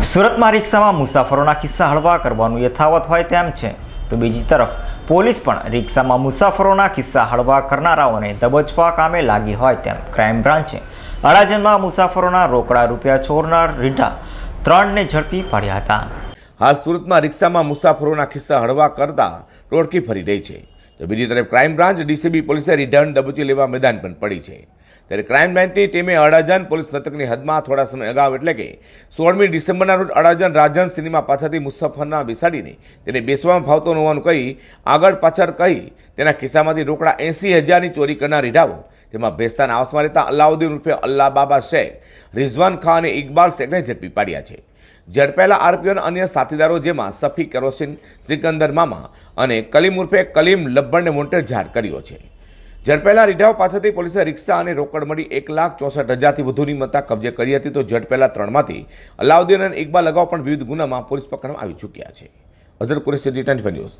સુરતમાં રિક્ષામાં મુસાફરોના કિસ્સા હળવા કરવાનું યથાવત હોય તેમ છે. તો બીજી તરફ, પોલીસ પણ રિક્ષામાં મુસાફરોના કિસ્સા હળવા કરનારાઓને દબોચવા કામે લાગી હોય તેમ ક્રાઇમ બ્રાન્ચે અડાજનમાં મુસાફરોના રોકડા રૂપિયા ચોરનાર રીઢા ત્રણને ઝડપી પાડ્યા હતા. હાલ સુરતમાં રિક્ષામાં મુસાફરોના કિસ્સા હળવા કરતા ટોળકી ફરી રહી છે. તો બીજી તરફ, ક્રાઇમ બ્રાન્ચ ડીસીબી પોલીસે રિટર્ન દબોચી લેવા મેદાન પણ પડી છે. ત્યારે ક્રાઇમ બ્રાન્ચની ટીમે અડાજણ પોલીસ મથકની હદમાં થોડા સમય અગાઉ એટલે કે સોળમી ડિસેમ્બરના રોજ અડાજણ રાજન સિનેમા પાછળથી મુસાફરના બેસાડીને તેને બેસવામાં ફાવતો હોવાનું કહી આગળ પાછળ કહી તેના ખિસ્સામાંથી રોકડા એંસી હજારની ચોરી કરનાર રીઢાઓ તેમાં ભેસ્તાના આવાસમાં રહેતા અલ્લાઉદ્દીન ઉર્ફે અલ્લા બાબા શેખ, રિઝવાન ખાન અને ઇકબાલ શેખને ઝડપી પાડ્યા છે. ઝડપાયેલા આરોપીઓના અન્ય સાથીદારો જેમાં સફી કેરોસીન, સિકંદર મામા અને કલીમ ઉર્ફે કલીમ લબ્બણને મોન્ટેર જાહેર કર્યો છે. ઝડપાયેલા રીઢાઓ પાસેથી પોલીસે રિક્ષા અને રોકડ મળી એક લાખ ચોસઠ હજારથી વધુની મત્તા કબજે કરી હતી. તો ઝડપેલા ત્રણમાંથી અલાઉદ્દીન અને ઇકબાલ અગાઉ પણ વિવિધ ગુનામાં પોલીસ પકડવામાં આવી ચૂક્યા છે. Azhar Qureshi, G twenty news.